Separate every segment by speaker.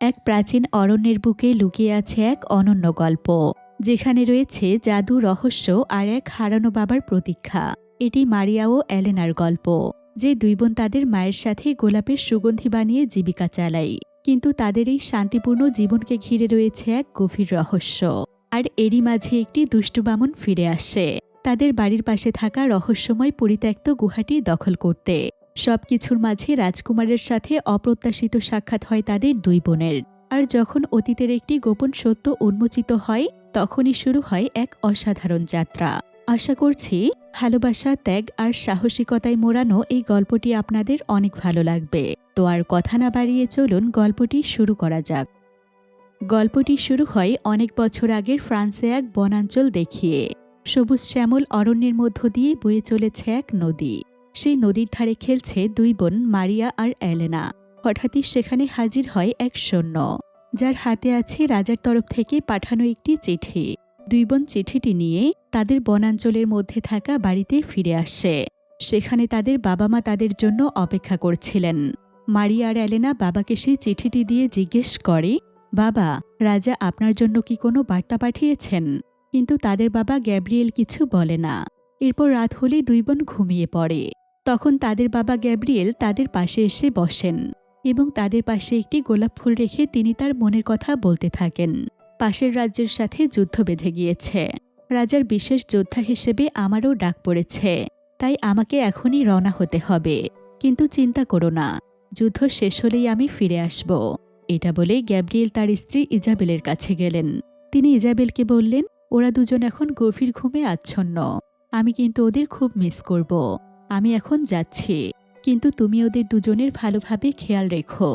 Speaker 1: এক প্রাচীন অরণ্যের বুকে লুকিয়ে আছে এক অনন্য গল্প, যেখানে রয়েছে জাদু রহস্য আর এক হারানো বাবার প্রতীক্ষা। এটি মারিয়া ও অ্যালেনার গল্প, যে দুই বোন তাদের মায়ের সাথে গোলাপের সুগন্ধি বানিয়ে জীবিকা চালায়। কিন্তু তাদের এই শান্তিপূর্ণ জীবনকে ঘিরে রয়েছে এক গভীর রহস্য। আর এরই মাঝে একটি দুষ্টু বামন ফিরে আসে, তাদের বাড়ির পাশে থাকা রহস্যময় পরিত্যক্ত গুহাটি দখল করতে। সবকিছুর মাঝে রাজকুমারের সাথে অপ্রত্যাশিত সাক্ষাৎ হয় তাদের দুই বোনের। আর যখন অতীতের একটি গোপন সত্য উন্মোচিত হয়, তখনই শুরু হয় এক অসাধারণ যাত্রা। আশা করছি ভালোবাসা, ত্যাগ আর সাহসিকতায় মোড়ানো এই গল্পটি আপনাদের অনেক ভালো লাগবে। তো আর কথা না বাড়িয়ে চলুন গল্পটি শুরু করা যাক। গল্পটি শুরু হয় অনেক বছর আগের ফ্রান্সে এক বনাঞ্চল দেখিয়ে। সবুজ শ্যামল অরণ্যের মধ্য দিয়ে বয়ে চলেছে এক নদী। সেই নদীর ধারে খেলছে দুই বোন মারিয়া আর অ্যালেনা হঠাৎই সেখানে হাজির হয় এক সৈন্য। যার হাতে আছে রাজার তরফ থেকে পাঠানো একটি চিঠি। দুই বোন চিঠিটি নিয়ে তাদের বনাঞ্চলের মধ্যে থাকা বাড়িতে ফিরে আসে। সেখানে তাদের বাবা মা তাদের জন্য অপেক্ষা করছিলেন। মারিয়া আর অ্যালেনা বাবাকে সেই চিঠিটি দিয়ে জিজ্ঞেস করে, বাবা, রাজা আপনার জন্য কি কোনো বার্তা পাঠিয়েছেন? কিন্তু তাদের বাবা গ্যাব্রিয়েল কিছু বলে না। এরপর রাত হলেই দুই বোন ঘুমিয়ে পড়ে। তখন তাদের বাবা গ্যাব্রিয়েল তাদের পাশে এসে বসেন এবং তাদের পাশে একটি গোলাপ ফুল রেখে তিনি তার মনের কথা বলতে থাকেন। পাশের রাজ্যের সাথে যুদ্ধ বেঁধে গিয়েছে। রাজার বিশেষ যোদ্ধা হিসেবে আমারও ডাক পড়েছে। তাই আমাকে এখনই রওনা হতে হবে। কিন্তু চিন্তা করো না। যুদ্ধ শেষ হলেই আমি ফিরে আসব। এটা বলে গ্যাব্রিয়েল তার স্ত্রী ইজাবেলের কাছে গেলেন। তিনি ইজাবেলকে বললেন, ওরা দুজন এখন গভীর ঘুমে আচ্ছন্ন। আমি কিন্তু ওদের খুব মিস করব। আমি এখন যাচ্ছি, কিন্তু তুমি ওদের দুজনের ভালোভাবে খেয়াল রেখো।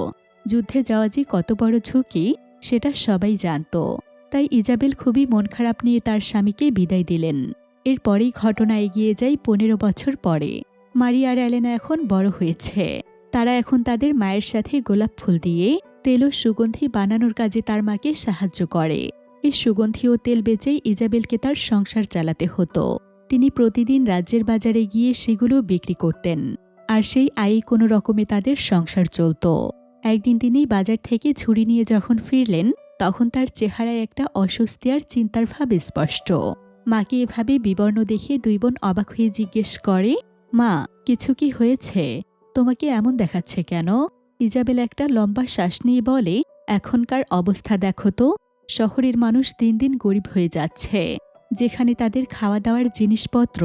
Speaker 1: যুদ্ধে যাওয়া যে কত বড় ঝুঁকি, সেটা সবাই জানত। তাই ইজাবেল খুবই মন খারাপ নিয়ে তার স্বামীকে বিদায় দিলেন। এরপরেই ঘটনা এগিয়ে যায় পনেরো বছর পরে। মারিয়া আর অ্যালেনা এখন বড় হয়েছে। তারা এখন তাদের মায়ের সাথে গোলাপ ফুল দিয়ে তেল ও সুগন্ধি বানানোর কাজে তার মাকে সাহায্য করে। এই সুগন্ধি ও তেল বেচেই ইজাবেলকে তার সংসার চালাতে হতো। তিনি প্রতিদিন রাজ্যের বাজারে গিয়ে সেগুলো বিক্রি করতেন, আর সেই আয়ে কোনো রকমে তাদের সংসার চলত। একদিন তিনি বাজার থেকে ঝুড়ি নিয়ে যখন ফিরলেন, তখন তার চেহারায় একটা অস্বস্তি আর চিন্তার ভাব স্পষ্ট। মাকে এভাবে বিবর্ণ দেখে দুই বোন অবাক হয়ে জিজ্ঞেস করে, মা, কিছু কি হয়েছে? তোমাকে এমন দেখাচ্ছে কেন? ইজাবেল একটা লম্বা শ্বাস নিয়ে বলে, এখনকার অবস্থা দেখো তো, শহরের মানুষ দিন দিন গরিব হয়ে যাচ্ছে। যেখানে তাদের খাওয়া দাওয়ার জিনিসপত্র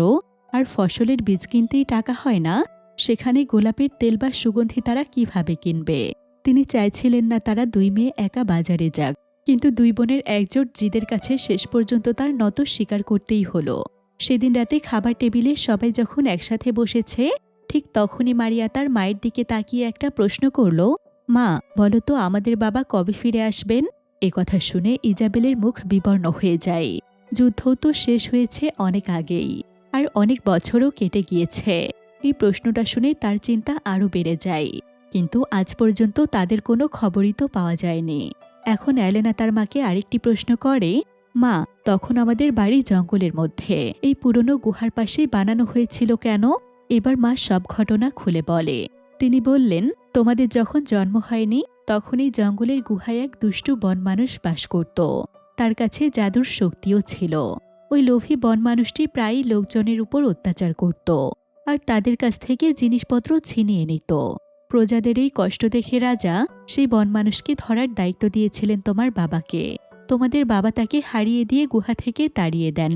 Speaker 1: আর ফসলের বীজ কিনতেই টাকা হয় না, সেখানে গোলাপের তেল বা সুগন্ধি তারা কীভাবে কিনবে? তিনি চাইছিলেন না তারা দুই মেয়ে একা বাজারে যাক, কিন্তু দুই বোনের একজোট জিদের কাছে শেষ পর্যন্ত তার নত স্বীকার করতেই হলো। সেদিন রাতে খাবার টেবিলে সবাই যখন একসাথে বসেছে, ঠিক তখনই মারিয়া তার মায়ের দিকে তাকিয়ে একটা প্রশ্ন করল, মা, বলো তো আমাদের বাবা কবে ফিরে আসবেন? এ কথা শুনে ইজাবেলের মুখ বিবর্ণ হয়ে যায়। যুদ্ধ তো শেষ হয়েছে অনেক আগেই, আর অনেক বছরও কেটে গিয়েছে। এই প্রশ্নটা শুনে তার চিন্তা আরও বেড়ে যায়, কিন্তু আজ পর্যন্ত তাদের কোনো খবরই তো পাওয়া যায়নি। এখন অ্যালেনা তার মাকে আরেকটি প্রশ্ন করে, মা, তখন আমাদের বাড়ি জঙ্গলের মধ্যে, এই পুরনো গুহার পাশে বানানো হয়েছিল কেন? এবার মা সব ঘটনা খুলে বলে। তিনি বললেন, তোমাদের যখন জন্ম হয়নি তখনই জঙ্গলের গুহায় এক দুষ্টু বন মানুষ বাস করত। তার কাছে জাদুর শক্তিও ছিল। ওই লোভী বন মানুষটি প্রায়ই লোকজনের উপর অত্যাচার করত আর তাদের কাছ থেকে জিনিসপত্র ছিনিয়ে নিত। প্রজাদের এই কষ্ট দেখে রাজা সেই বন মানুষকে ধরার দায়িত্ব দিয়েছিলেন তোমার বাবাকে। তোমাদের বাবা তাকে হারিয়ে দিয়ে গুহা থেকে তাড়িয়ে দেন।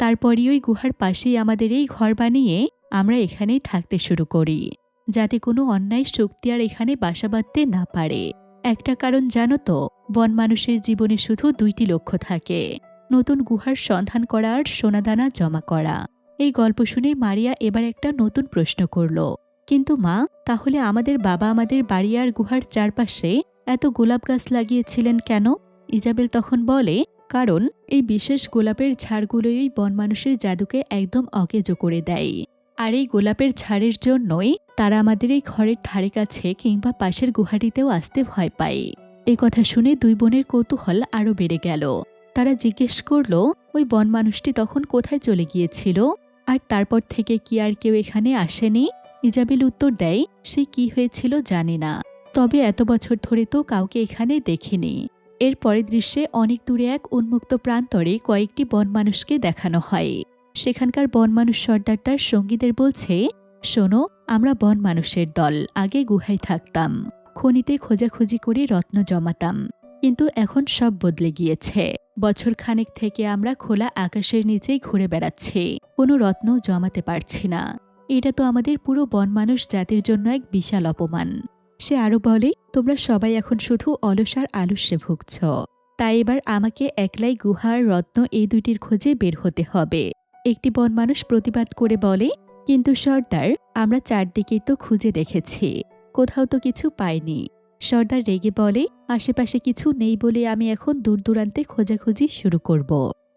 Speaker 1: তারপরই ওই গুহার পাশেই আমাদের এই ঘর বানিয়ে আমরা এখানেই থাকতে শুরু করি, যাতে কোনো অন্যায় শক্তি আর এখানে বাসা বাঁধতে না পারে। একটা কারণ জানো তো, বন মানুষের জীবনে শুধু দুইটি লক্ষ্য থাকে। নতুন গুহার সন্ধান করা আর সোনাদানা জমা করা। এই গল্প শুনে মারিয়া এবার একটা নতুন প্রশ্ন করল। কিন্তু মা, তাহলে আমাদের বাবা আমাদের বাড়ি আর গুহার চারপাশে এত গোলাপ গাছ লাগিয়েছিলেন কেন? ইজাবেল তখন বলে, কারণ এই বিশেষ গোলাপের ঝাড়গুলোই বন মানুষের জাদুকে একদম অকেজো করে দেয়। আর এই গোলাপের ঝাড়ের জন্যই তারা আমাদের এই ঘরের ধারে কাছে কিংবা পাশের গুহাটিতেও আসতে ভয় পায়। এই কথা শুনে দুই বোনের কৌতূহল আরও বেড়ে গেল। তারা জিজ্ঞেস করল, ওই বন মানুষটি তখন কোথায় চলে গিয়েছিল? আর তারপর থেকে কি আর কেউ এখানে আসেনি? ইজাবেল উত্তর দেয়, সে কি হয়েছিল জানে না। তবে এত বছর ধরে তো কাউকে এখানে দেখিনি। এর পরের দৃশ্যে অনেক দূরে এক উন্মুক্ত প্রান্তরে কয়েকটি বন মানুষকে দেখানো হয়। সেখানকার বন মানুষ সর্দার তার সঙ্গীদের বলছে, শোনো, আমরা বন মানুষের দল, আগে গুহায় থাকতাম। খনিতে খোঁজাখুঁজি করে রত্ন জমাতাম। কিন্তু এখন সব বদলে গিয়েছে। বছর খানেক থেকে আমরা খোলা আকাশের নিচেই ঘুরে বেড়াচ্ছি। কোনো রত্ন জমাতে পারছি না। এটা তো আমাদের পুরো বন মানুষ জাতির জন্য এক বিশাল অপমান। সে আরও বলে, তোমরা সবাই এখন শুধু অলসার আলস্যে ভুগছ। তাই এবার আমাকে একলাই গুহার রত্ন এই দুইটির খোঁজে বের হতে হবে। একটি বন মানুষ প্রতিবাদ করে বলে, কিন্তু সর্দার, আমরা চারদিকেই তো খুঁজে দেখেছি। কোথাও তো কিছু পাইনি। সর্দার রেগে বলে, আশেপাশে কিছু নেই বলে আমি এখন দূর দূরান্তে খোঁজাখুঁজি শুরু করব।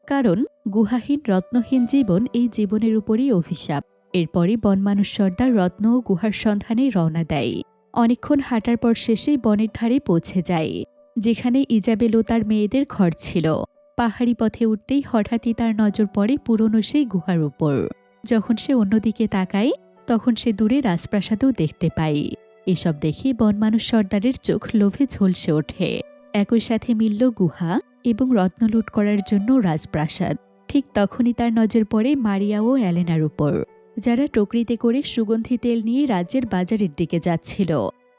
Speaker 1: কারণ গুহাহীন রত্নহীন জীবন এই জীবনের উপরই অভিশাপ। এরপরই বনমানুষ সর্দার রত্ন ও গুহার সন্ধানে রওনা দেয়। অনেকক্ষণ হাঁটার পর শেষেই বনের ধারে পৌঁছে যায়, যেখানে ইজাবেল ও তার মেয়েদের ঘর ছিল। পাহাড়ি পথে উঠতেই হঠাৎই তার নজর পড়ে পুরনো সেই গুহার উপর। যখন সে অন্যদিকে তাকায়, তখন সে দূরে রাজপ্রাসাদও দেখতে পায়। এসব দেখে বনমানুষ সর্দারের চোখ লোভে ঝলসে ওঠে। একই সাথে মিলল গুহা এবং রত্ন লুট করার জন্য রাজপ্রাসাদ। ঠিক তখনই তার নজর পড়ে মারিয়া ও অ্যালেনার উপর, যারা টকরিতে করে সুগন্ধি তেল নিয়ে রাজ্যের বাজারের দিকে যাচ্ছিল।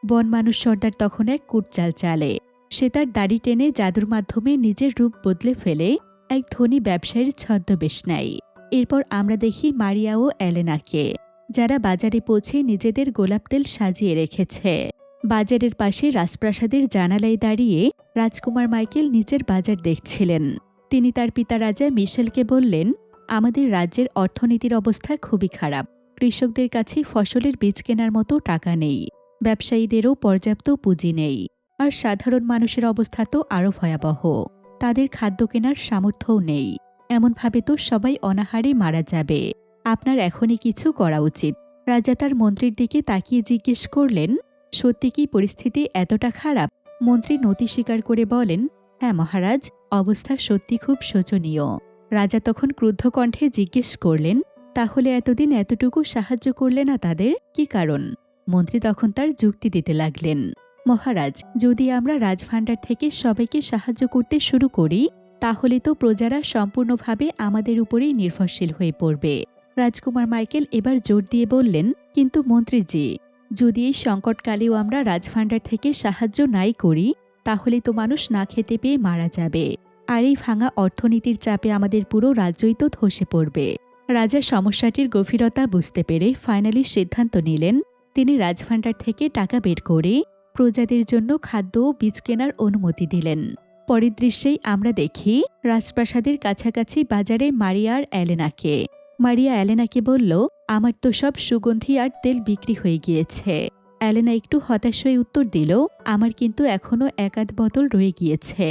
Speaker 1: বনমানুষ সর্দার তখন এক কুটচাল চালে। সে তার দাড়ি টেনে জাদুর মাধ্যমে নিজের রূপ বদলে ফেলে এক ধনী ব্যবসায়ীর ছদ্মবেশ নেয়। এরপর আমরা দেখি মারিয়া ও অ্যালেনাকে যারা বাজারে পৌঁছে নিজেদের গোলাপ তেল সাজিয়ে রেখেছে। বাজারের পাশে রাজপ্রাসাদের জানালায় দাঁড়িয়ে রাজকুমার মাইকেল নিজের বাজার দেখছিলেন। তিনি তার পিতা রাজা মিশেলকে বললেন, আমাদের রাজ্যের অর্থনীতির অবস্থা খুবই খারাপ। কৃষকদের কাছে ফসলের বীজ কেনার মতো টাকা নেই। ব্যবসায়ীদেরও পর্যাপ্ত পুঁজি নেই। আর সাধারণ মানুষের অবস্থা তো আরও ভয়াবহ। তাদের খাদ্য কেনার সামর্থ্যও নেই। এমনভাবে তো সবাই অনাহারে মারা যাবে। আপনার এখনই কিছু করা উচিত। রাজা তার মন্ত্রীর দিকে তাকিয়ে জিজ্ঞেস করলেন, সত্যি কি পরিস্থিতি এতটা খারাপ? মন্ত্রী নতি স্বীকার করে বলেন হ্যাঁ মহারাজ, অবস্থা সত্যি খুব শোচনীয়। রাজা তখন ক্রুদ্ধ কণ্ঠে জিজ্ঞেস করলেন, তাহলে এতদিন এতটুকু সাহায্য করলে না তাদের? কি কারণ? মন্ত্রী তখন তার যুক্তি দিতে লাগলেন। মহারাজ, যদি আমরা রাজভাণ্ডার থেকে সবাইকে সাহায্য করতে শুরু করি, তাহলে তো প্রজারা সম্পূর্ণভাবে আমাদের উপরেই নির্ভরশীল হয়ে পড়বে। রাজকুমার মাইকেল এবার জোর দিয়ে বললেন, কিন্তু মন্ত্রীজি, যদি এই সংকটকালেও আমরা রাজভাণ্ডার থেকে সাহায্য নাই করি, তাহলে তো মানুষ না খেতে পেয়ে মারা যাবে। আর এই ভাঙা অর্থনীতির চাপে আমাদের পুরো রাজ্যই তো ধসে পড়বে। রাজা সমস্যাটির গভীরতা বুঝতে পেরে ফাইনালি সিদ্ধান্ত নিলেন, তিনি রাজভাণ্ডার থেকে টাকা বের করে প্রজাদের জন্য খাদ্য ও বীজ কেনার অনুমতি দিলেন। পরের দৃশ্যেই আমরা দেখি, রাজপ্রাসাদের কাছাকাছি বাজারে মারিয়া আর অ্যালেনাকে। মারিয়া অ্যালেনাকে বলল, আমার তো সব সুগন্ধি আর তেল বিক্রি হয়ে গিয়েছে। অ্যালেনা একটু হতাশ হয়ে উত্তর দিল, আমার কিন্তু এখনও একাধ বোতল রয়ে গিয়েছে।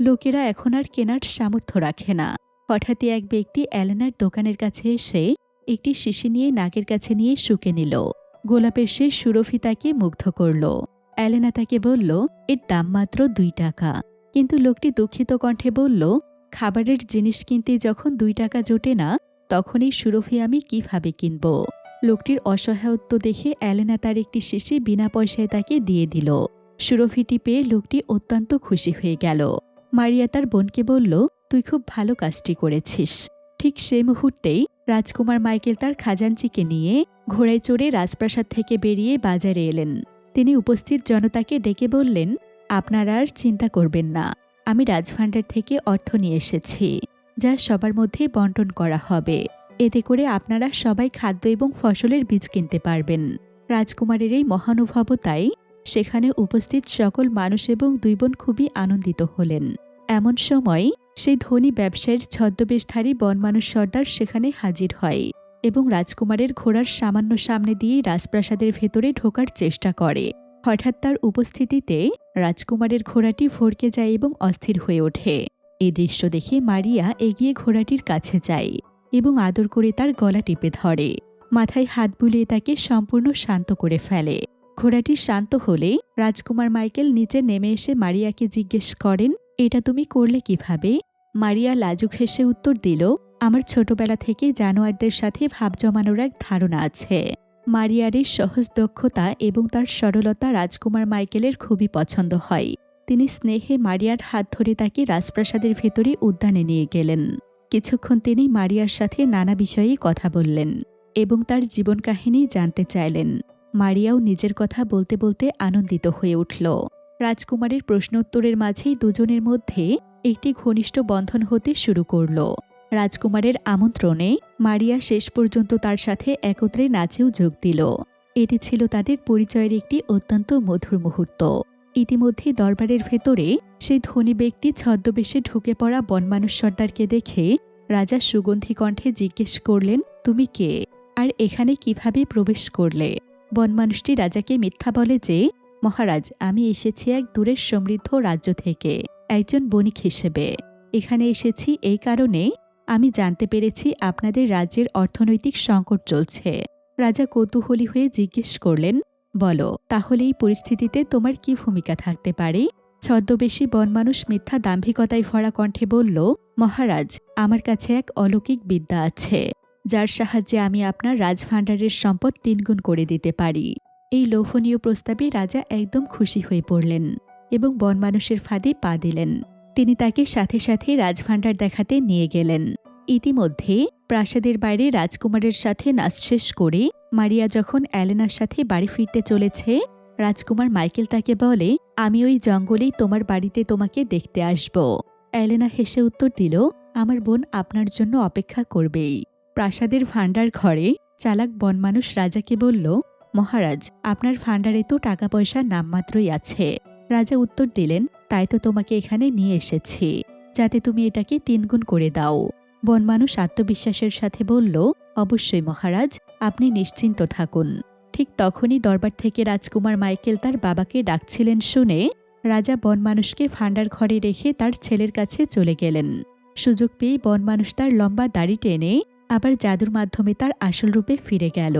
Speaker 1: লোকেরা এখন আর কেনার সামর্থ্য রাখে না। হঠাৎই এক ব্যক্তি অ্যালেনার দোকানের কাছে এসে একটি শিশি নিয়ে নাকের কাছে নিয়ে শুকে নিল। গোলাপের সে সুরভি তাকে মুগ্ধ করল। অ্যালেনা তাকে বলল, এর দাম মাত্র দুই টাকা। কিন্তু লোকটি দুঃখিত কণ্ঠে বলল, খাবারের জিনিস কিনতে যখন দুই টাকা জোটে না তখন এই সুরভি আমি কীভাবে কিনব? লোকটির অসহায়ত্ব দেখে অ্যালেনা তার একটি শিশি বিনা পয়সায় তাকে দিয়ে দিল। সুরভিটি পেয়ে লোকটি অত্যন্ত খুশি হয়ে গেল। মারিয়া তার বোনকে বলল, তুই খুব ভালো কাজটি করেছিস। ঠিক সেই মুহূর্তেই রাজকুমার মাইকেল তার খাজাঞ্চিকে নিয়ে ঘোড়ায় চড়ে রাজপ্রাসাদ থেকে বেরিয়ে বাজারে এলেন। তিনি উপস্থিত জনতাকে ডেকে বললেন, আপনারা আর চিন্তা করবেন না, আমি রাজভাণ্ডার থেকে অর্থ নিয়ে এসেছি, যা সবার মধ্যে বন্টন করা হবে। এতে করে আপনারা সবাই খাদ্য এবং ফসলের বীজ কিনতে পারবেন। রাজকুমারের এই মহানুভবতায় সেখানে উপস্থিত সকল মানুষ এবং দুই বোন খুবই আনন্দিত হলেন। এমন সময় সেই ধনী ব্যবসায়ীর ছদ্মবেশধারী বনমানুষ সর্দার সেখানে হাজির হয়। এবং রাজকুমারের ঘোড়ার সামান্য সামনে দিয়ে রাজপ্রাসাদের ভেতরে ঢোকার চেষ্টা করে। হঠাৎ তার উপস্থিতিতে রাজকুমারের ঘোড়াটি ভরকে যায় এবং অস্থির হয়ে ওঠে। এই দৃশ্য দেখে মারিয়া এগিয়ে ঘোড়াটির কাছে যায় এবং আদর করে তার গলা টিপে ধরে। মাথায় হাত বুলিয়ে তাকে সম্পূর্ণ শান্ত করে ফেলে। ঘোড়াটি শান্ত হলে রাজকুমার মাইকেল নিচে নেমে এসে মারিয়াকে জিজ্ঞেস করেন, এটা তুমি করলে কীভাবে? মারিয়া লাজুক হেসে উত্তর দিল আমার ছোটবেলা থেকে জানোয়ারদের সাথে ভাব জমানোর এক ধারণা আছে। মারিয়ার এই সহজ দক্ষতা এবং তার সরলতা রাজকুমার মাইকেলের খুবই পছন্দ হয়। তিনি স্নেহে মারিয়ার হাত ধরে তাকে রাজপ্রাসাদের ভেতরে উদ্যানে নিয়ে গেলেন। কিছুক্ষণ তিনি মারিয়ার সাথে নানা বিষয়েই কথা বললেন এবং তার জীবন কাহিনী জানতে চাইলেন। মারিয়াও নিজের কথা বলতে বলতে আনন্দিত হয়ে উঠল। রাজকুমারের প্রশ্নোত্তরের মাঝেই দুজনের মধ্যে একটি ঘনিষ্ঠ বন্ধন হতে শুরু করল। রাজকুমারের আমন্ত্রণে মারিয়া শেষ পর্যন্ত তার সাথে একত্রে নাচেও যোগ দিল। এটি ছিল তাদের পরিচয়ের একটি অত্যন্ত মধুর মুহূর্ত। ইতিমধ্যে দরবারের ভেতরে সেই ধনী ব্যক্তি ছদ্মবেশে ঢুকে পড়া বনমানুষ সর্দারকে দেখে রাজা সুগন্ধি কণ্ঠে জিজ্ঞেস করলেন, তুমি কে? আর এখানে কীভাবে প্রবেশ করলে? বনমানুষটি রাজাকে মিথ্যা বলে যে, মহারাজ, আমি এসেছি এক দূরের সমৃদ্ধ রাজ্য থেকে, একজন বণিক হিসেবে। এখানে এসেছি এই কারণে আমি জানতে পেরেছি আপনাদের রাজ্যের অর্থনৈতিক সংকট চলছে। রাজা কৌতূহলী হয়ে জিজ্ঞেস করলেন, বলো, তাহলে এই পরিস্থিতিতে তোমার কি ভূমিকা থাকতে পারে? ছদ্মবেশী বনমানুষ মিথ্যা দাম্ভিকতায় ভরা কণ্ঠে বলল, মহারাজ, আমার কাছে এক অলৌকিক বিদ্যা আছে, যার সাহায্যে আমি আপনার রাজভাণ্ডারের সম্পদ তিনগুণ করে দিতে পারি। এই লোভনীয় প্রস্তাবে রাজা একদম খুশি হয়ে পড়লেন এবং বনমানুষের ফাঁদে পা দিলেন। তিনি তাকে সাথে সাথে রাজভাণ্ডার দেখাতে নিয়ে গেলেন। ইতিমধ্যে প্রাসাদের বাইরে রাজকুমারের সাথে নাচ শেষ করে মারিয়া যখন অ্যালেনার সাথে বাড়ি ফিরতে চলেছে, রাজকুমার মাইকেল তাকে বলে, আমি ওই জঙ্গলেই তোমার বাড়িতে তোমাকে দেখতে আসব। অ্যালেনা হেসে উত্তর দিল, আমার বোন আপনার জন্য অপেক্ষা করবেই। প্রাসাদের ভাণ্ডার ঘরে চালাক বনমানুষ রাজাকে বলল, মহারাজ, আপনার ভাণ্ডারে তো টাকা পয়সা নামমাত্রই আছে। রাজা উত্তর দিলেন তাই তো তোমাকে এখানে নিয়ে এসেছি। যাতে তুমি এটাকে তিনগুণ করে দাও। বনমানুষ আত্মবিশ্বাসের সাথে বলল, অবশ্যই মহারাজ, আপনি নিশ্চিন্ত থাকুন। ঠিক তখনই দরবার থেকে রাজকুমার মাইকেল তার বাবাকে ডাকছিলেন শুনে রাজা বনমানুষকে ভাণ্ডার ঘরে রেখে তার ছেলের কাছে চলে গেলেন। সুযোগ পেয়ে বনমানুষ তার লম্বা দাড়ি টেনে আবার জাদুর মাধ্যমে তার আসল রূপে ফিরে গেল।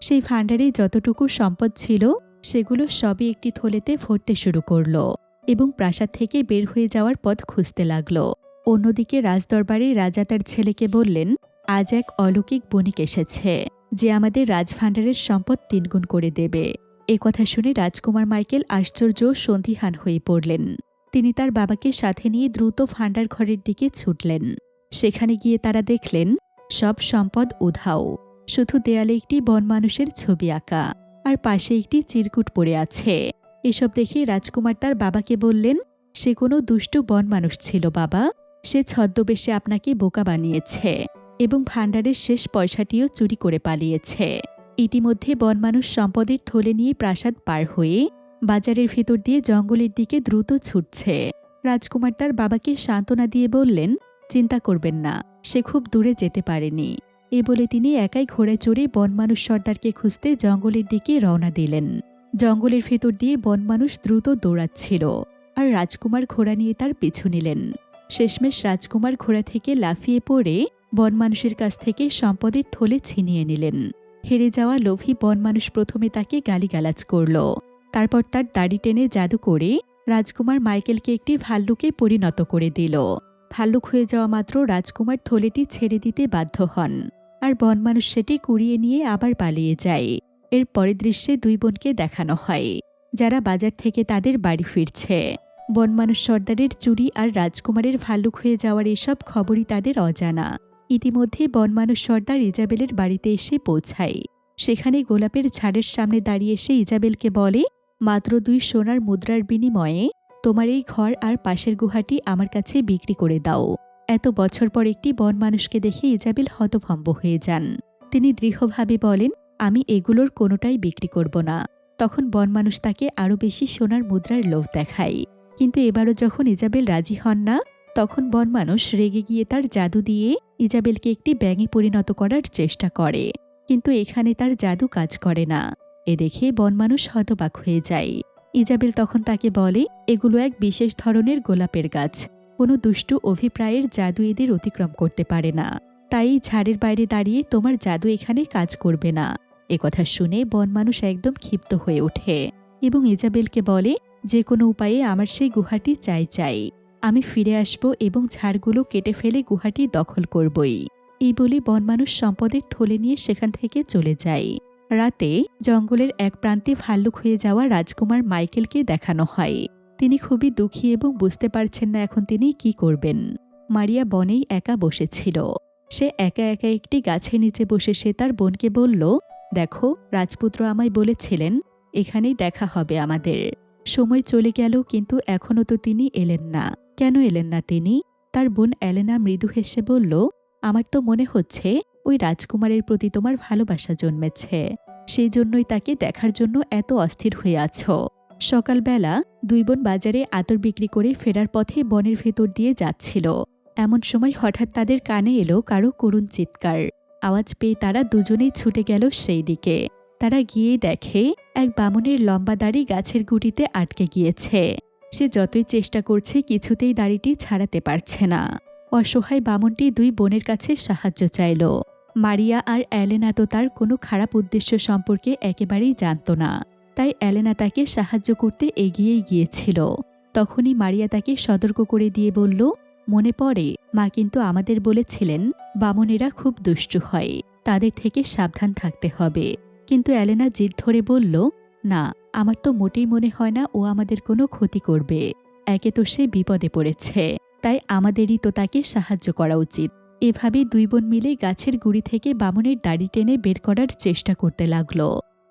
Speaker 1: সেই ভাণ্ডারে যতটুকু সম্পদ ছিল, সেগুলো সবই একটি থলেতে ভরতে শুরু করল। এবং প্রাসাদ থেকে বের হয়ে যাওয়ার পথ খুঁজতে লাগল। অন্যদিকে রাজদরবারে রাজা তার ছেলেকে বললেন, আজ এক অলৌকিক বণিক এসেছে, যে আমাদের রাজভাণ্ডারের সম্পদ তিনগুণ করে দেবে। এ কথা শুনে রাজকুমার মাইকেল আশ্চর্য সন্ধিহান হয়ে পড়লেন। তিনি তার বাবাকে সাথে নিয়ে দ্রুত ভাণ্ডার ঘরের দিকে ছুটলেন। সেখানে গিয়ে তারা দেখলেন, সব সম্পদ উধাও। শুধু দেয়ালে একটি বনমানুষের ছবি আঁকা, আর পাশে একটি চিরকুট পড়ে আছে। এসব দেখে রাজকুমার তার বাবাকে বললেন, সে কোনো দুষ্টু বনমানুষ ছিল বাবা। সে ছদ্মবেশে আপনাকে বোকা বানিয়েছে এবং ভাণ্ডারের শেষ পয়সাটিও চুরি করে পালিয়েছে। ইতিমধ্যে বনমানুষ সম্পদের থলে নিয়ে প্রাসাদ পার হয়ে বাজারের ভেতর দিয়ে জঙ্গলের দিকে দ্রুত ছুটছে। রাজকুমার তার বাবাকে সান্ত্বনা দিয়ে বললেন, চিন্তা করবেন না, সে খুব দূরে যেতে পারেনি। এ বলে তিনি একাই ঘোড়ায় চড়ে বনমানুষ সর্দারকে খুঁজতে জঙ্গলের দিকে রওনা দিলেন। জঙ্গলের ভেতর দিয়ে বনমানুষ দ্রুত দৌড়াচ্ছিল আর রাজকুমার ঘোড়া নিয়ে তার পিছু নিলেন। শেষমেশ রাজকুমার ঘোড়া থেকে লাফিয়ে পড়ে বনমানুষের কাছ থেকে সম্পদের থলে ছিনিয়ে নিলেন। হেরে যাওয়া লোভী বনমানুষ প্রথমে তাকে গালিগালাজ করল। তারপর তার দাড়ি টেনে জাদু করে রাজকুমার মাইকেলকে একটি ভাল্লুকে পরিণত করে দিল। ভাল্লুক হয়ে যাওয়া মাত্র রাজকুমার থলেটি ছেড়ে দিতে বাধ্য হন। আর বনমানুষ সেটি কুড়িয়ে নিয়ে আবার পালিয়ে যায়। এর পরের দৃশ্যে দুই বোনকে দেখানো হয়, যারা বাজার থেকে তাদের বাড়ি ফিরছে। বনমানুষ সর্দারের চুরি আর রাজকুমারের ভাল্লুক হয়ে যাওয়ার এসব খবরই তাদের অজানা। ইতিমধ্যে বনমানুষ সর্দার ইজাবেলের বাড়িতে এসে পৌঁছায়। সেখানে গোলাপের ঝাড়ের সামনে দাঁড়িয়ে এসে ইজাবেলকে বলে, মাত্র দুই সোনার মুদ্রার বিনিময়ে তোমার এই ঘর আর পাশের গুহাটি আমার কাছে বিক্রি করে দাও। এত বছর পর একটি বন মানুষকে দেখে ইজাবেল হতভম্ব হয়ে যান। তিনি দৃঢ়ভাবে বলেন আমি এগুলোর কোনোটাই বিক্রি করব না। তখন বন মানুষ তাকে আরও বেশি সোনার মুদ্রার লোভ দেখায়। কিন্তু এবারও যখন ইজাবেল রাজি হন না, তখন বন মানুষ রেগে গিয়ে তার জাদু দিয়ে ইজাবেলকে একটি ব্যাঙে পরিণত করার চেষ্টা করে। কিন্তু এখানে তার জাদু কাজ করে না। এ দেখে বন মানুষ হতবাক হয়ে যায়। ইজাবেল তখন তাকে বলে, এগুলো এক বিশেষ ধরনের গোলাপের গাছ। কোনো দুষ্টু অভিপ্রায়ের জাদু এদের অতিক্রম করতে পারে না। তাই ঝাড়ের বাইরে দাঁড়িয়ে তোমার জাদু এখানে কাজ করবে না। কথা শুনে বন মানুষ একদম ক্ষিপ্ত হয়ে ওঠে এবং ইজাবেলকে বলে, যে কোনো উপায়ে আমার সেই গুহাটি চাই চাই। আমি ফিরে আসব এবং ঝাড়গুলো কেটে ফেলে গুহাটি দখল করবই। এই বলে বনমানুষ সম্পদের থলে নিয়ে সেখান থেকে চলে যায়। রাতে জঙ্গলের এক প্রান্তে ভাল্লুক হয়ে যাওয়া রাজকুমার মাইকেলকে দেখানো হয়। তিনি খুবই দুঃখী এবং বুঝতে পারছেন না এখন তিনি কি করবেন। মারিয়া বনেই একা বসেছিল। সে একা একা একটি গাছের নিচে বসে সে তার বোনকে বলল, দেখো, রাজপুত্র আমায় বলেছিলেন, এখানেই দেখা হবে আমাদের। সময় চলে গেল, কিন্তু এখনও তো তিনি এলেন না। কেন এলেন না তিনি? তার বোন এলেনা মৃদু হেসে বলল, আমার তো মনে হচ্ছে, ওই রাজকুমারের প্রতি তোমার ভালোবাসা জন্মেছে। সেই জন্যই তাকে দেখার জন্য এত অস্থির হয়ে আছো। সকালবেলা দুই বোন বাজারে আতর বিক্রি করে ফেরার পথে বনের ভেতর দিয়ে যাচ্ছিল। এমন সময় হঠাৎ তাদের কানে এলো কারও করুণ চিৎকার। আওয়াজ পেয়ে তারা দুজনেই ছুটে গেল সেই দিকে। তারা গিয়ে দেখে, এক বামুনের লম্বা দাড়ি গাছের গুটিতে আটকে গিয়েছে। সে যতই চেষ্টা করছে, কিছুতেই দাড়িটি ছাড়াতে পারছে না। অসহায় বামনটি দুই বোনের কাছে সাহায্য চাইল। মারিয়া আর অ্যালেনা তো তার কোনো খারাপ উদ্দেশ্য সম্পর্কে একেবারেই জানত না। তাই অ্যালেনা তাকে সাহায্য করতে এগিয়েই গিয়েছিল। তখনই মারিয়া তাকে সতর্ক করে দিয়ে বলল মনে পড়ে, মা কিন্তু আমাদের বলেছিলেন, বামনেরা খুব দুষ্টু হয়, তাদের থেকে সাবধান থাকতে হবে। কিন্তু অ্যালেনা জিদ ধরে বলল, না, আমার তো মোটেই মনে হয় না ও আমাদের কোনো ক্ষতি করবে। একে তো সে বিপদে পড়েছে, তাই আমাদেরই তো তাকে সাহায্য করা উচিত। এভাবেই দুই বোন মিলে গাছের গুড়ি থেকে বামনের দাড়ি টেনে বের করার চেষ্টা করতে লাগল।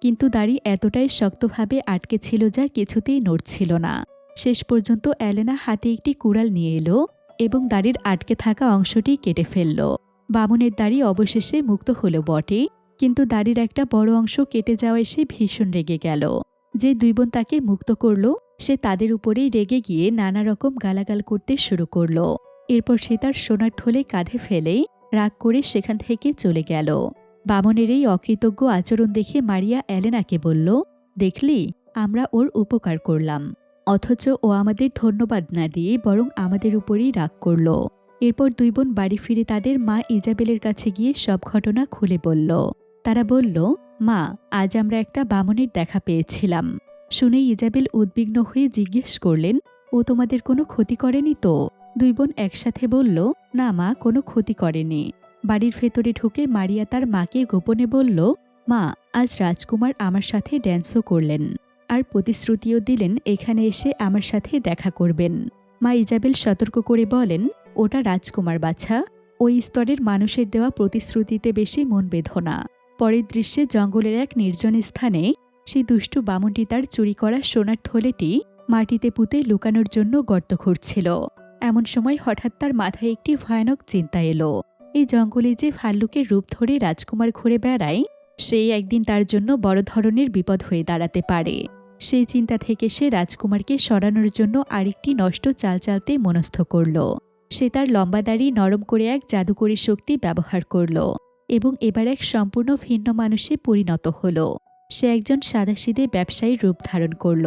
Speaker 1: কিন্তু দাড়ি এতটাই শক্তভাবে আটকে ছিল যা কিছুতেই নড়ছিল না। শেষ পর্যন্ত অ্যালেনা হাতে একটি কুড়াল নিয়ে এলো এবং দাড়ির আটকে থাকা অংশটি কেটে ফেলল। বামনের দাড়ি অবশেষে মুক্ত হলো বটে, কিন্তু দাড়ির একটা বড় অংশ কেটে যাওয়ায় সে ভীষণ রেগে গেল। যে দুই বোন তাকে মুক্ত করল, সে তাদের উপরেই রেগে গিয়ে নানা রকম গালাগাল করতে শুরু করল। এরপর সে তার সোনার থলে কাঁধে ফেলে রাগ করে সেখান থেকে চলে গেল। বামনের এই অকৃতজ্ঞ আচরণ দেখে মারিয়া অ্যালেনাকে বলল, দেখলি, আমরা ওর উপকার করলাম। অথচ ও আমাদের ধন্যবাদ না দিয়ে বরং আমাদের উপরই রাগ করল। এরপর দুই বোন বাড়ি ফিরে তাদের মা ইজাবেলের কাছে গিয়ে সব ঘটনা খুলে বলল। তারা বলল, মা, আজ আমরা একটা বামনের দেখা পেয়েছিলাম। শুনে ইজাবেল উদ্বিগ্ন হয়ে জিজ্ঞেস করলেন, ও তোমাদের কোনো ক্ষতি করেনি তো? দুই বোন একসাথে বলল, না মা, কোনো ক্ষতি করেনি। বাড়ির ভেতরে ঢুকে মারিয়া তার মাকে গোপনে বলল, মা, আজ রাজকুমার আমার সাথে ড্যান্সও করলেন। আর প্রতিশ্রুতিও দিলেন, এখানে এসে আমার সাথে দেখা করবেন। মা ইজাবেল সতর্ক করে বলেন, ওটা রাজকুমার বাছা। ওই স্তরের মানুষের দেওয়া প্রতিশ্রুতিতে বেশি মন বেঁধনা পরের দৃশ্যে জঙ্গলের এক নির্জন স্থানে সেই দুষ্টু বামুনটি তার চুরি করা সোনার থলেটি মাটিতে পুঁতে লুকানোর জন্য গর্ত খুঁড়ছিল। এমন সময় হঠাৎ তার মাথায় একটি ভয়ানক চিন্তা এলো। এই জঙ্গলে যে ভাল্লুকের রূপ ধরে রাজকুমার ঘুরে বেড়ায় সেই একদিন তার জন্য বড় ধরনের বিপদ হয়ে দাঁড়াতে পারে। সেই চিন্তা থেকে সে রাজকুমারকে সরানোর জন্য আরেকটি নষ্ট চাল চালতে মনস্থ করল। সে তার লম্বা দাড়ি নরম করে এক জাদুকরী শক্তি ব্যবহার করল এবং এবার এক সম্পূর্ণ ভিন্ন মানুষে পরিণত হল। সে একজন সাদাসিদে ব্যবসায়ী রূপ ধারণ করল।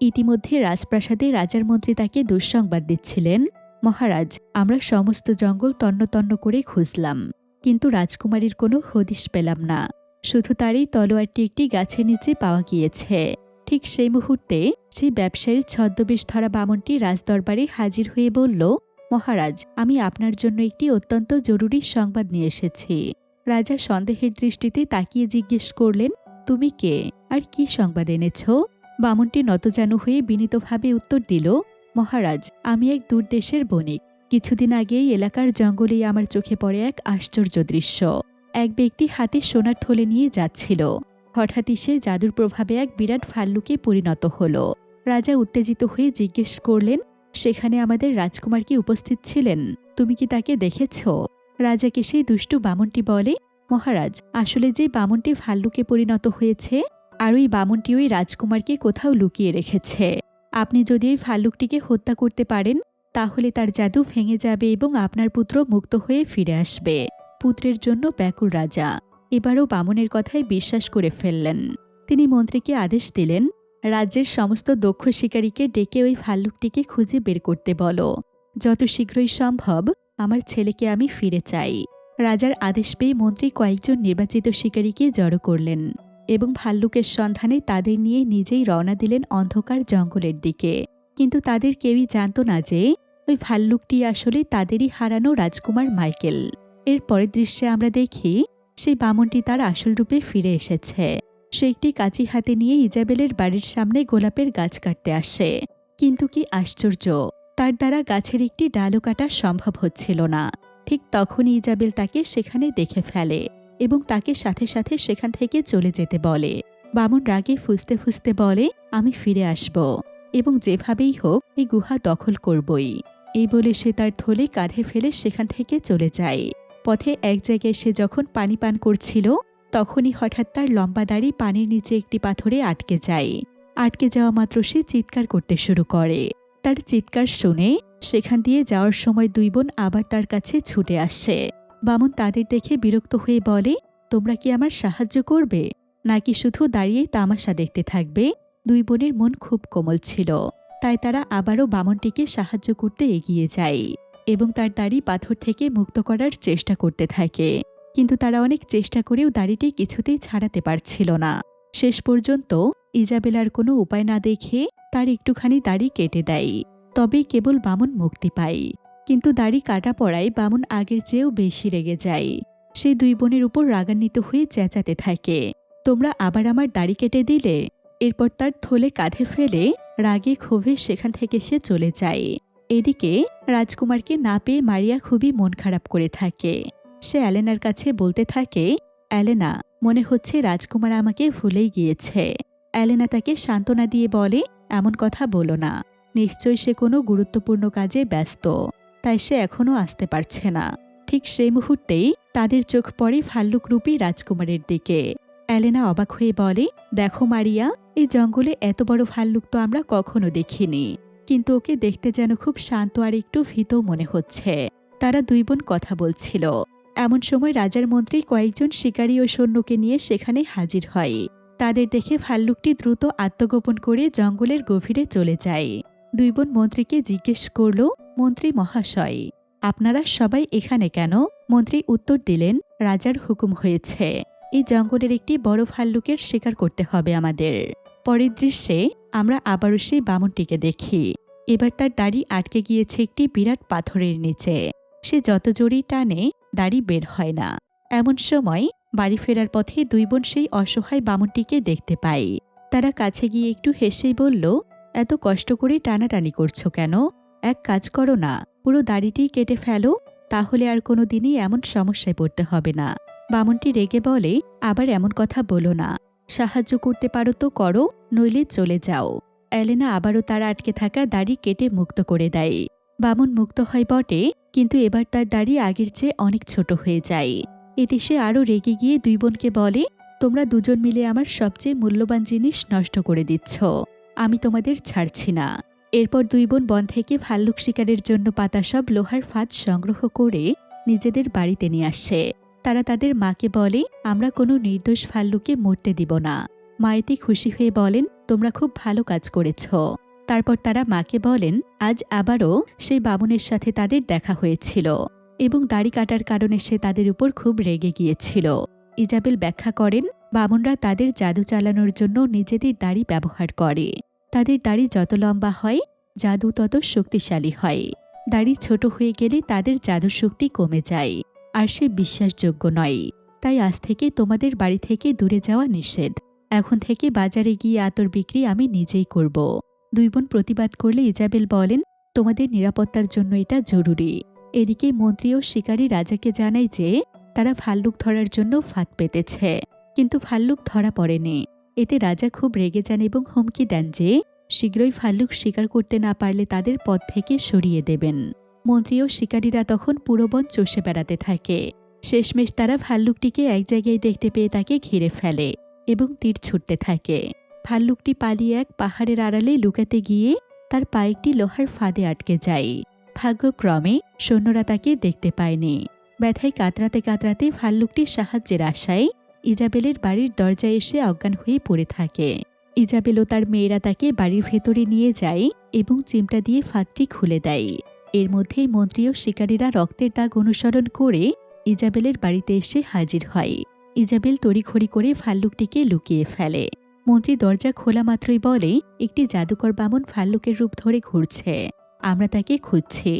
Speaker 1: ইতিমধ্যে রাজপ্রাসাদে রাজার মন্ত্রী তাকে দুঃসংবাদ দিচ্ছিলেন, মহারাজ, আমরা সমস্ত জঙ্গল তন্ন তন্ন করে খুঁজলাম, কিন্তু রাজকুমারীর কোনো হদিশ পেলাম না। শুধু তারই তলোয়ারটি একটি গাছের নিচে পাওয়া গিয়েছে। ঠিক সেই মুহূর্তে সেই ব্যবসায়ীর ছদ্মবেশ ধরা বামনটি রাজদরবারে হাজির হয়ে বলল, মহারাজ, আমি আপনার জন্য একটি অত্যন্ত জরুরি সংবাদ নিয়ে এসেছি। রাজা সন্দেহের দৃষ্টিতে তাকিয়ে জিজ্ঞেস করলেন, তুমি কে? আর কি সংবাদ এনেছ? বামনটি নতজানু হয়ে বিনীতভাবে উত্তর দিল, মহারাজ, আমি এক দূরদেশের বণিক। কিছুদিন আগেই এলাকার জঙ্গলেই আমার চোখে পড়ে এক আশ্চর্য দৃশ্য। এক ব্যক্তি হাতে সোনার থলে নিয়ে যাচ্ছিল। হঠাৎই সে জাদুর প্রভাবে এক বিরাট ফাল্লুকে পরিণত হল। রাজা উত্তেজিত হয়ে জিজ্ঞেস করলেন, সেখানে আমাদের রাজকুমার কি উপস্থিত ছিলেন? তুমি কি তাকে দেখেছ? রাজাকে সেই দুষ্টু বামনটি বলে, মহারাজ, আসলে যে বামনটি ভাল্লুকে পরিণত হয়েছে, আর ওই বামনটি ওই রাজকুমারকে কোথাও লুকিয়ে রেখেছে। আপনি যদি ওই ভাল্লুকটিকে হত্যা করতে পারেন, তাহলে তার জাদু ভেঙে যাবে এবং আপনার পুত্র মুক্ত হয়ে ফিরে আসবে। পুত্রের জন্য ব্যাকুল রাজা। এবারও বামনের কথায় বিশ্বাস করে ফেললেন। তিনি মন্ত্রীকে আদেশ দিলেন, রাজ্যের সমস্ত দক্ষ শিকারীকে ডেকে ওই ভাল্লুকটিকে খুঁজে বের করতে বলো। যত শীঘ্রই সম্ভব, আমার ছেলেকে আমি ফিরে চাই। রাজার আদেশ পেয়ে মন্ত্রী কয়েকজন নির্বাচিত শিকারীকে জড়ো করলেন এবং ভাল্লুকের সন্ধানে তাদের নিয়ে নিজেই রওনা দিলেন অন্ধকার জঙ্গলের দিকে। কিন্তু তাদের কেউই জানত না যে, ওই ভাল্লুকটি আসলে তাদেরই হারানো রাজকুমার মাইকেল। এর পরের দৃশ্যে আমরা দেখি সেই বামনটি তার আসল রূপে ফিরে এসেছে। সে একটি কাঁচি হাতে নিয়ে ইজাবেলের বাড়ির সামনে গোলাপের গাছ কাটতে আসে। কিন্তু কি আশ্চর্য, তার দ্বারা গাছের একটি ডালও কাটা সম্ভব হচ্ছিল না। ঠিক তখনই ইজাবেল তাকে সেখানে দেখে ফেলে এবং তাকে সাথে সাথে সেখান থেকে চলে যেতে বলে। বামন রাগে ফুসতে ফুসতে বলে, আমি ফিরে আসব এবং যেভাবেই হোক এই গুহা দখল করবই। এই বলে সে তার থলে কাঁধে ফেলে সেখান থেকে চলে যায়। পথে এক জায়গায় সে যখন পানি পান করছিল, তখনই হঠাৎ তার লম্বা দাড়ি পানির নিচে একটি পাথরে আটকে যায়। আটকে যাওয়া মাত্র সে চিৎকার করতে শুরু করে। তার চিৎকার শুনে সেখান দিয়ে যাওয়ার সময় দুই বোন আবার তার কাছে ছুটে আসে। বামন তাদের দেখে বিরক্ত হয়ে বলে, তোমরা কি আমার সাহায্য করবে? নাকি শুধু দাঁড়িয়ে তামাশা দেখতে থাকবে? দুই বোনের মন খুব কোমল ছিল। তাই তারা আবারও বামনটিকে সাহায্য করতে এগিয়ে যায়। এবং তার দাড়ি পাথর থেকে মুক্ত করার চেষ্টা করতে থাকে। কিন্তু তারা অনেক চেষ্টা করেও দাড়িটি কিছুতেই ছাড়াতে পারছিল না। শেষ পর্যন্ত ইজাবেলার কোনো উপায় না দেখে তার একটুখানি দাড়ি কেটে দেয়। তবেই কেবল বামন মুক্তি পায়। কিন্তু দাড়ি কাটা পড়ায় বামন আগের চেয়েও বেশি রেগে যায়। সেই দুই বোনের উপর রাগান্বিত হয়ে চেঁচাতে থাকে। তোমরা আবার আমার দাড়ি কেটে দিলে? এরপর তার থলে কাঁধে ফেলে রাগে ক্ষোভে সেখান থেকে সে চলে যায়। এদিকে রাজকুমারকে না পেয়ে মারিয়া খুবই মন খারাপ করে থাকে। সে অ্যালেনার কাছে বলতে থাকে, অ্যালেনা, মনে হচ্ছে রাজকুমার আমাকে ভুলেই গিয়েছে। অ্যালেনা তাকে সান্ত্বনা দিয়ে বলে, এমন কথা বলো না। নিশ্চয়ই সে কোনো গুরুত্বপূর্ণ কাজে ব্যস্ত। তাই সে এখনও আসতে পারছে না। ঠিক সেই মুহূর্তেই তাদের চোখ পড়ে ভাল্লুকরূপী রাজকুমারের দিকে। অ্যালেনা অবাক হয়ে বলে, দেখো মারিয়া, এই জঙ্গলে এত বড় ভাল্লুক তো আমরা কখনো দেখিনি। কিন্তু ওকে দেখতে যেন খুব শান্ত আর একটু ভীতও মনে হচ্ছে। তারা দুই বোন কথা বলছিল। এমন সময় রাজার মন্ত্রী কয়েকজন শিকারী ও সৈন্যকে নিয়ে সেখানে হাজির হয়। তাদের দেখে ভাল্লুকটি দ্রুত আত্মগোপন করে জঙ্গলের গভীরে চলে যায়। দুই বোন মন্ত্রীকে জিজ্ঞেস করল, মন্ত্রী মহাশয়, আপনারা সবাই এখানে কেন? মন্ত্রী উত্তর দিলেন, রাজার হুকুম হয়েছে। এই জঙ্গলের একটি বড় ভাল্লুকের শিকার করতে হবে আমাদের। পরের দৃশ্যে আমরা আবারও সেই বামনটিকে দেখি। এবার তার দাড়ি আটকে গিয়েছে একটি বিরাট পাথরের নিচে। সে যত জোরেই টানে, দাড়ি বের হয় না। এমন সময় বাড়ি ফেরার পথে দুই বোন সেই অসহায় বামনটিকে দেখতে পায়। তারা কাছে গিয়ে একটু হেসেই বলল, এত কষ্ট করে টানাটানি করছ কেন? এক কাজ করো না। পুরো দাড়িটি কেটে ফেলো, তাহলে আর কোনো দিনই এমন সমস্যায় পড়তে হবে না। বামনটি রেগে বলে, আবার এমন কথা বলো না। সাহায্য করতে পারো তো করো, নইলে চলে যাও। অ্যালেনা আবারও তার আটকে থাকা দাড়ি কেটে মুক্ত করে দেয়। বামন মুক্ত হয় বটে, কিন্তু এবার তার দাড়ি আগের চেয়ে অনেক ছোট হয়ে যায়। এতে সে আরও রেগে গিয়ে দুই বোনকে বলে, তোমরা দুজন মিলে আমার সবচেয়ে মূল্যবান জিনিস নষ্ট করে দিচ্ছ। আমি তোমাদের ছাড়ছি না। এরপর দুই বোন বন থেকে ভাল্লুক শিকারের জন্য পাতা সব লোহার ফাঁদ সংগ্রহ করে নিজেদের বাড়িতে নিয়ে আসে। তারা তাদের মাকে বলে, আমরা কোনো নির্দোষ ভাল্লুকে মরতে দিব না। মায়েতে খুশি হয়ে বলেন, তোমরা খুব ভালো কাজ করেছ। তারপর তারা মাকে বলেন, আজ আবারও সেই বামুনের সাথে তাদের দেখা হয়েছিল এবং দাড়ি কাটার কারণে সে তাদের উপর খুব রেগে গিয়েছিল। ইজাবেল ব্যাখ্যা করেন, বামুনরা তাদের জাদু চালানোর জন্য নিজেদের দাড়ি ব্যবহার করে। তাদের দাড়ি যত লম্বা হয়, জাদু তত শক্তিশালী হয়। দাড়ি ছোট হয়ে গেলে তাদের জাদু শক্তি কমে যায়। আর সে বিশ্বাসযোগ্য নয়। তাই আজ থেকে তোমাদের বাড়ি থেকে দূরে যাওয়া নিষেধ। এখন থেকে বাজারে গিয়ে আতর বিক্রি আমি নিজেই করব। দুই বোন প্রতিবাদ করলে ইজাবেল বলেন, তোমাদের নিরাপত্তার জন্য এটা জরুরি। এদিকে মন্ত্রী ও শিকারী রাজাকে জানায় যে, তারা ভাল্লুক ধরার জন্য ফাঁদ পেতেছে। কিন্তু ভাল্লুক ধরা পড়েনি। এতে রাজা খুব রেগে যান এবং হুমকি দেন যে, শীঘ্রই ভাল্লুক শিকার করতে না পারলে তাদের পথ থেকে সরিয়ে দেবেন। মন্ত্রী ও শিকারীরা তখন পুরো বন চষে বেড়াতে থাকে। শেষমেশ তারা ভাল্লুকটিকে এক জায়গায় দেখতে পেয়ে তাকে ঘিরে ফেলে এবং তীর ছুটতে থাকে। ভাল্লুকটি পালিয়ে এক পাহাড়ের আড়ালে লুকাতে গিয়ে তার পা একটি লোহার ফাঁদে আটকে যায়। ভাগ্যক্রমে সৈন্যরা তাকে দেখতে পায়নি। ব্যথায় কাতরাতে কাতরাতে ভাল্লুকটির সাহায্যের আশায় ইজাবেলের বাড়ির দরজায় এসে অজ্ঞান হয়ে পড়ে থাকে। ইজাবেল ও তার মেয়েরা তাকে বাড়ির ভেতরে নিয়ে যায় এবং চিমটা দিয়ে ফাঁদটি খুলে দেয়। এর মধ্যেই মন্ত্রী ও শিকারীরা রক্তের দাগ অনুসরণ করে ইজাবেলের বাড়িতে এসে হাজির হয়। ইজাবেল তড়িঘড়ি করে ভাল্লুকটিকে লুকিয়ে ফেলে। মন্ত্রী দরজা খোলা মাত্রই বলে, একটি জাদুকর বামন ভাল্লুকের রূপ ধরে ঘুরছে। আমরা তাকে খুঁজছি।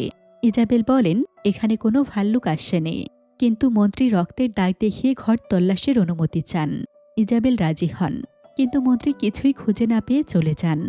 Speaker 1: ইজাবেল বলেন, এখানে কোনো ভাল্লুক আসেনি কিন্তু মন্ত্রী রক্তের দাগ দেখিয়ে ঘর তল্লাশের অনুমতি চান। ইজাবেল রাজি হন, কিন্তু মন্ত্রী কিছুই খুঁজে না পেয়ে চলে যান।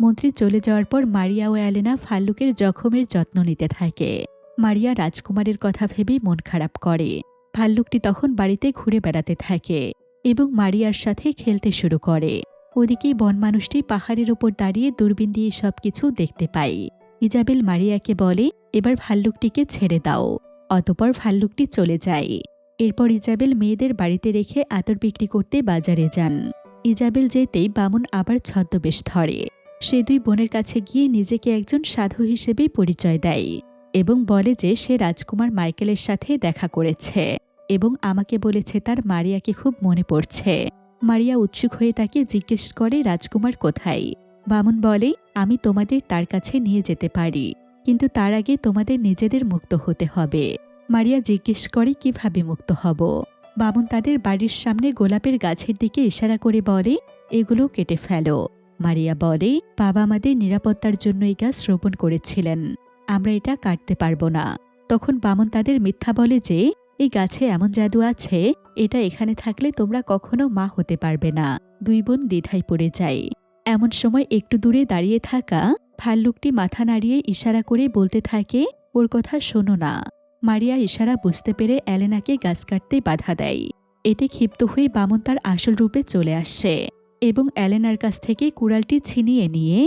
Speaker 1: মন্ত্রী চলে যাওয়ার পর মারিয়া ও অ্যালেনা ফাল্লুকের জখমের যত্ন নিতে থাকে। মারিয়া রাজকুমারের কথা ভেবেই মন খারাপ করে। ভাল্লুকটি তখন বাড়িতে ঘুরে বেড়াতে থাকে এবং মারিয়ার সাথে খেলতে শুরু করে। ওদিকেই বনমানুষটি পাহাড়ের ওপর দাঁড়িয়ে দূরবীন দিয়ে সবকিছু দেখতে পায়। ইজাবেল মারিয়াকে বলে, এবার ভাল্লুকটিকে ছেড়ে দাও। অতপর ভাল্লুকটি চলে যায়। এরপর ইজাবেল মেয়েদের বাড়িতে রেখে আতর বিক্রি করতে বাজারে যান। ইজাবেল যেতেই বামুন আবার ছদ্মবেশ ধরে। সে দুই বোনের কাছে গিয়ে নিজেকে একজন সাধু হিসেবেই পরিচয় দেয় এবং বলে যে সে রাজকুমার মাইকেলের সাথে দেখা করেছে এবং আমাকে বলেছে তার মারিয়াকে খুব মনে পড়ছে। মারিয়া উৎসুক হয়ে তাকে জিজ্ঞেস করে, রাজকুমার কোথায়? বামুন বলে, আমি তোমাদের তার কাছে নিয়ে যেতে পারি, কিন্তু তার আগে তোমাদের নিজেদের মুক্ত হতে হবে। মারিয়া জিজ্ঞেস করে, কীভাবে মুক্ত হব? বামুন তাদের বাড়ির সামনে গোলাপের গাছের দিকে ইশারা করে বলে, এগুলো কেটে ফেলো। মারিয়া বলে, বাবা আমাদের নিরাপত্তার জন্য এই গাছ রোপণ করেছিলেন। আমরা এটা কাটতে পারব না। তখন বামন তাদের মিথ্যা বলে যে, এই গাছে এমন জাদু আছে, এটা এখানে থাকলে তোমরা কখনো মা হতে পারবে না। দুই বোন দ্বিধায় পড়ে যায়। এমন সময় একটু দূরে দাঁড়িয়ে থাকা ভাল্লুকটি মাথা নাড়িয়ে ইশারা করে বলতে থাকে, ওর কথা শোনো না। মারিয়া ইশারা বুঝতে পেরে অ্যালেনাকে গাছ কাটতে বাধা দেয়। এতে ক্ষিপ্ত হয়ে বামন তার আসল রূপে চলে আসে। এবং অ্যালেনার কাছ থেকে কুড়ালটি ছিনিয়ে নিয়ে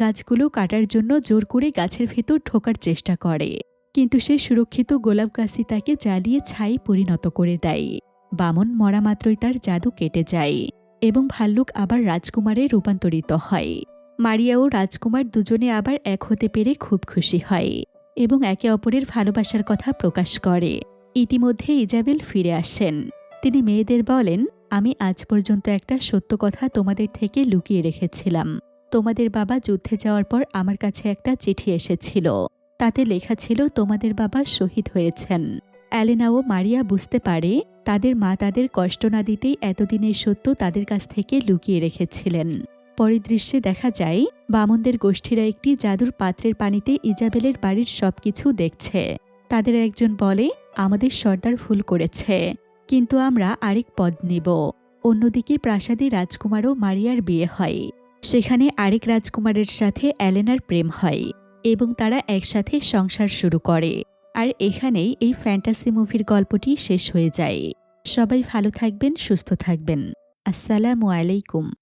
Speaker 1: গাছগুলো কাটার জন্য জোর করে গাছের ভেতর ঢোকার চেষ্টা করে। কিন্তু সে সুরক্ষিত গোলাপ গাছটি তাকে জ্বালিয়ে ছাই পরিণত করে দেয়। বামন মরা মাত্রই তার জাদু কেটে যায় এবং ভাল্লুক আবার রাজকুমারে রূপান্তরিত হয়। মারিয়া ও রাজকুমার দুজনে আবার এক হতে পেরে খুব খুশি হয় এবং একে অপরের ভালোবাসার কথা প্রকাশ করে। ইতিমধ্যে ইজাবেল ফিরে আসেন। তিনি মেয়েদের বলেন আমি আজ পর্যন্ত একটা সত্য কথা তোমাদের থেকে লুকিয়ে রেখেছিলাম। তোমাদের বাবা যুদ্ধে যাওয়ার পর আমার কাছে একটা চিঠি এসেছিল। তাতে লেখা ছিল, তোমাদের বাবা শহীদ হয়েছেন। অ্যালেনা ও মারিয়া বুঝতে পারে, তাদের মা তাদের কষ্ট না দিতেই এতদিনের সত্য তাদের কাছ থেকে লুকিয়ে রেখেছিলেন। পরের দৃশ্যে দেখা যায়, বামনদের গোষ্ঠীরা একটি জাদুর পাত্রের পানিতে ইজাবেলের বাড়ির সবকিছু দেখছে। তাদের একজন বলে, আমাদের সর্দার ভুল করেছে। কিন্তু আমরা আরেক পদ নেব। অন্যদিকে প্রাসাদে রাজকুমারও মারিয়ার বিয়ে হয়। সেখানে আরেক রাজকুমারের সাথে অ্যালেনার প্রেম হয় এবং তারা একসাথে সংসার শুরু করে। আর এখানেই এই ফ্যান্টাসি মুভির গল্পটি শেষ হয়ে যায়। সবাই ভালো থাকবেন, সুস্থ থাকবেন। আসসালামু আলাইকুম।